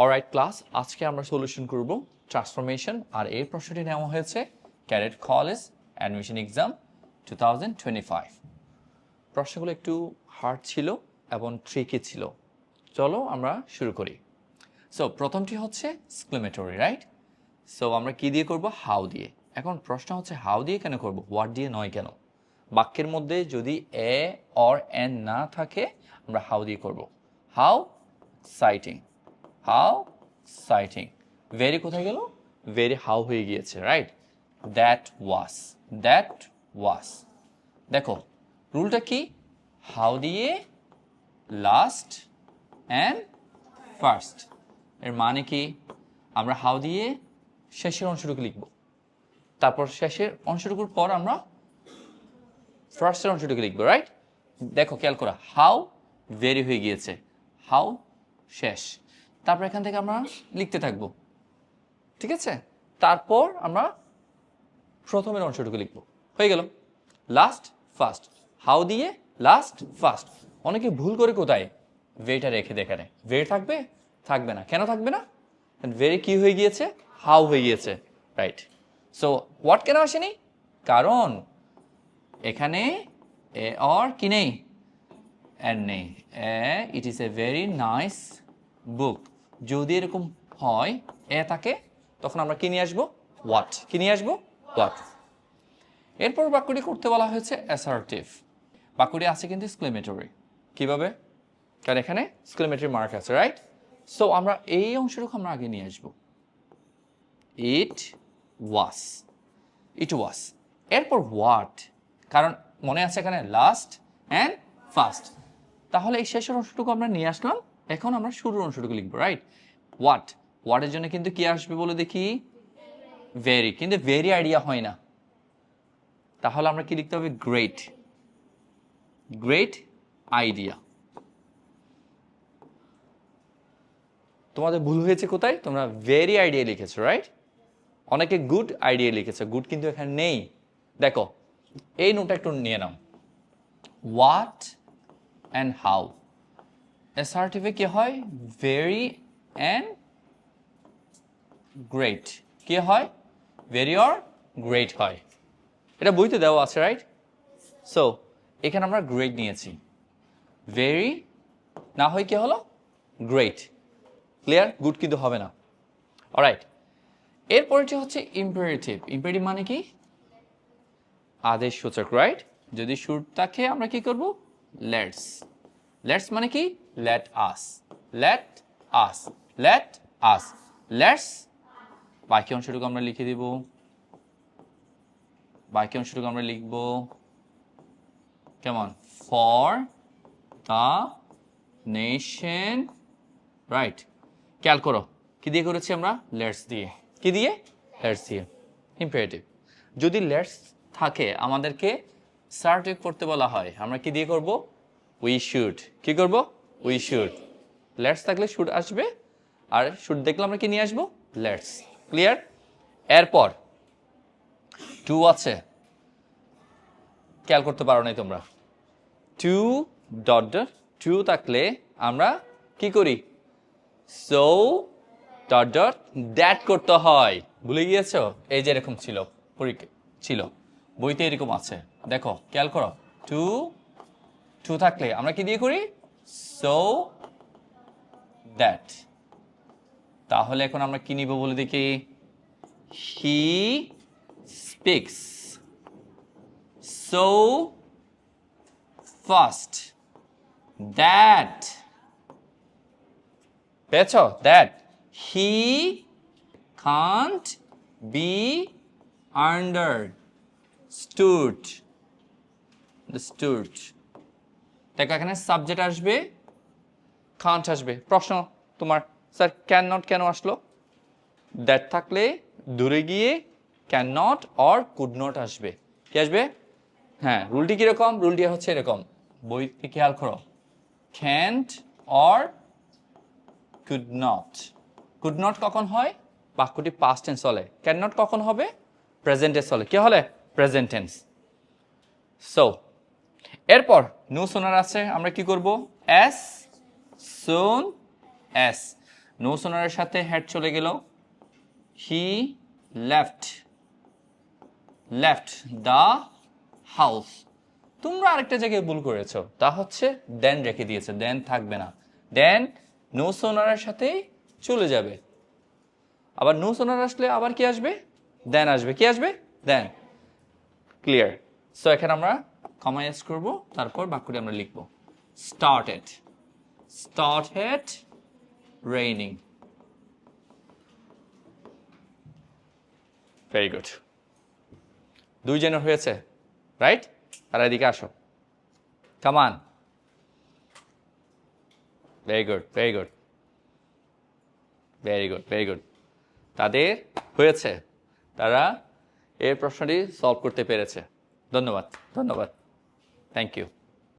Alright class আজকে আমরা solution করব ট্রান্সফরমেশন আর এই প্রশ্নটি নেওয়া হয়েছে cadet college admission exam two প্রশ্নগুলো একটু হার্ড ছিল এবং ট্রিকি ছিল। চলো আমরা শুরু করি। সো প্রথমটি হচ্ছে স্ক্লেমেটরি রাইট সো আমরা কি দিয়ে করব? হাউ দিয়ে। এখন প্রশ্ন হচ্ছে হাউ দিয়ে কেন করব? হোয়াট দিয়ে নয় কেন? বাক্যের মধ্যে যদি এ অর এন না থাকে, আমরা হাউ দিয়ে করব? How sighting how sighting very কোথায় গেল? ভেরি হাউ হয়ে গিয়েছে right that was that was দেখো, রুলটা কি? হাউ দিয়ে লাস্ট অ্যান্ড ফার্স্ট এর মানে কি? আমরা হাউ দিয়ে শেষের অংশটুকু লিখব। তারপর শেষের অংশটুকুর পর আমরা ফার্স্টের অংশটুকু লিখব রাইট দেখো, খেয়াল করা হাউ ভেরি হয়ে গিয়েছে। হাউ শেষ। তারপর এখান থেকে আমরা লিখতে থাকব। ঠিক আছে? তারপর আমরা প্রথমের অংশটুকু লিখব। হয়ে গেল। লাস্ট ফার্স্ট হাউ দিয়ে লাস্ট ফার্স্ট অনেকে ভুল করে কোথায়? ভেটা রেখে দেখানে ভে থাকবে? থাকবে না। কেন থাকবে না? ভেরি কি হয়ে গিয়েছে? হাউ হয়ে গিয়েছে। রাইট সো হোয়াট কেন আসেনি? কারণ এখানে এ অর কি নেই? অ্যান্ড নেই। It is a very nice book যদি এরকম হয়, এ থাকে, তখন আমরা কি নিয়ে আসব? হোয়াট কি নিয়ে আসব? হোয়াট এরপর বাক্যটি করতে বলা হয়েছে অ্যাসার্টিভ বাক্যটি আছে কিন্তু স্ক্লেমেটরি কীভাবে? কারণ এখানে স্ক্লেমেটরি মার্ক আছে রাইট সো আমরা এই অংশটুকু আমরা আগে নিয়ে আসব। ইট ওয়াস ইট ওয়াস এরপর হোয়াট কারণ মনে আছে এখানে লাস্ট অ্যান্ড ফার্স্ট তাহলে এই শেষের অংশটুকু আমরা নিয়ে আসলাম এখন আমরা শুরুর অংশটুকু লিখব রাইট হোয়াট হোয়াটের জন্য কিন্তু কি আসবে বলে দেখি? ভেরি কিন্তু ভেরি আইডিয়া হয় না। তাহলে আমরা কি লিখতে হবে? গ্রেট গ্রেট আইডিয়া তোমাদের ভুল হয়েছে কোথায়? তোমরা ভেরি আইডিয়া লিখেছো রাইট অনেকে গুড আইডিয়া লিখেছে গুড কিন্তু এখানে নেই। দেখো, এই নোটটা একটু নিয়ে নাও। হোয়াট অ্যান্ড হাউ অ্যাসার্টিভে কি হয়? ভেরি অ্যান্ড গ্রেট কি হয়? ভেরি অর গ্রেট হয়? এটা বইতে দেওয়া আছে রাইট সো এখানে আমরা গ্রেট নিয়েছি। ভেরি না হয় কি হলো? গ্রেট ক্লিয়ার গুড কিন্তু হবে না। অলরাইট এরপরটি হচ্ছে ইম্পারেটিভ ইম্পারেটিভ মানে কি? আদেশ সূচক রাইট যদি সুর থাকে আমরা কি করব? লেটস লেটস মানে কি? Let us let us let us let's বাকি অংশটুকু আমরা লিখে দিব। বাকি অংশটুকু আমরা লিখব। কেমন? ফর দ্য নেশন রাইট খেয়াল করো। কি দিয়ে করেছি আমরা? লেটস দিয়ে। কি দিয়ে? লেটস দিয়ে। ইম্পারেটিভ যদি লেটস থাকে, আমাদেরকে সার্টিফ করতে বলা হয়, আমরা কি দিয়ে করব? উই শুড কি করব? উই শুড লেটস থাকলে শুড আসবে, আর শুড দেখলে আমরা কি নিয়ে আসব? লেটস ক্লিয়ার এরপর টু আছে। খেয়াল করতে পারো নাই তোমরা। টু ডট টু থাকলে আমরা কি করি? সো ডট ডট দ্যাট করতে হয়। ভুলে গিয়েছো? এই যে এরকম ছিল, পরীক্ষা ছিল। বইতে এরকম আছে। দেখো, খেয়াল করো। টু টু থাকলে আমরা কি দিয়ে করি? সো দ্যাট তাহলে এখন আমরা কি নিব বলে দেখি? He speaks so fast that পেয়েছ? That he can't be understood stood দেখো, এখানে সাবজেক্ট আসবে কান্ট আসবে। প্রশ্ন তোমার স্যার ক্যান নট কেন আসলো? দ্যাট থাকলে দূরে গিয়ে can not or could not আসবে। কি আসবে? হ্যাঁ রুলটি কীরকম? রুলটি হচ্ছে এরকম। বইতে খেয়াল করো। Can't or could not could not কখন হয়? বাক্যটি পাস্ট টেন্স চলে ক্যান নট কখন হবে? প্রেজেন্ট টেন্স চলে কি হলে? প্রেজেন্ট টেন্স সো এরপর নো সোনার আছে, আমরা কি করব? এস সোন এস নো সোনারের সাথে হ্যাড চলে গেল। He left left the house তোমরা আরেকটা জায়গায় ভুল করেছ। তা হচ্ছে দেন রেখে দিয়েছে। দেন থাকবে না। দেন নো সোনারের সাথেই চলে যাবে। আবার নো সোনার আসলে আবার কি আসবে? দেন আসবে। কি আসবে? দেন ক্লিয়ার সো এখানে আমরা কমাইজ করব, তারপর বাক্যটি আমরা লিখব। Started started raining very good দুই জনের হয়েছে রাইট তারা এদিকে আসো। Come on very good very good very good very good তাদের হয়েছে। তারা এই প্রশ্নটি সলভ করতে পেরেছে। ধন্যবাদ ধন্যবাদ। Thank you.